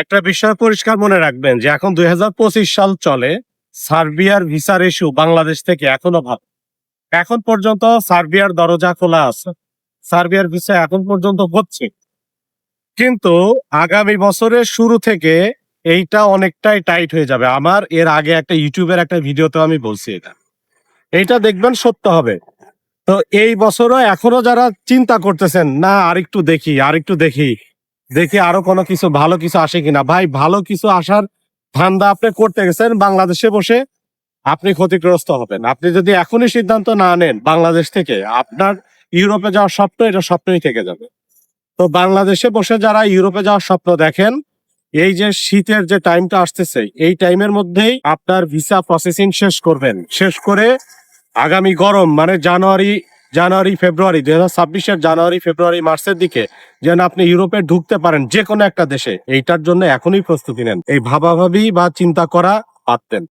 একটা বিষয় পরিষ্কার মনে রাখবেন যে এখন দু হাজার পঁচিশ সাল চলে, সার্বিয়ার ভিসার ইস্যু বাংলাদেশ থেকে এখনও ভালো। এখন পর্যন্ত সার্বিয়ার দরজা খোলা আছে, সার্বিয়ার ভিসা এখন পর্যন্ত হচ্ছে। কিন্তু আগামী বছরের শুরু থেকে এইটা অনেকটাই টাইট হয়ে যাবে। আমার এর আগে একটা ইউটিউবের একটা ভিডিওতে আমি বলছি এটা। এইটা দেখবেন সত্য হবে। তো এই বছরও এখনও যারা চিন্তা করতেছেন, না, আরেকটু দেখি আরেকটু দেখি। দেখি আরও কোনো কিছু, ভালো কিছু আসে কিনা। ভাই, ভালো কিছু আসার ধান্দা আপনি করতে গেছেন বাংলাদেশে বসে আপনি ক্ষতিগ্রস্ত হবেন। আপনি যদি এখনই সিদ্ধান্ত না নেন বাংলাদেশ থেকে, আপনার ইউরোপে যাওয়ার স্বপ্ন এটা স্বপ্নই থেকে যাবে। তো বাংলাদেশে বসে যারা ইউরোপে যাওয়ার স্বপ্ন দেখেন, এই যে শীতের যে টাইমটা আসতেছে, এই টাইমের মধ্যেই আপনার ভিসা প্রসেসিং শেষ করবেন। শেষ করে আগামী গরম মানে জানুয়ারি জানুয়ারি, ফেব্রুয়ারি, দুই হাজার ছাব্বিশের জানুয়ারি, ফেব্রুয়ারি, মার্চের দিকে যেন আপনি ইউরোপে ঢুকতে পারেন, যে কোনো একটা দেশে। এইটার জন্য এখনই প্রস্তুতি নেন। এই ভাবাভাবি বা চিন্তা করা পারতেন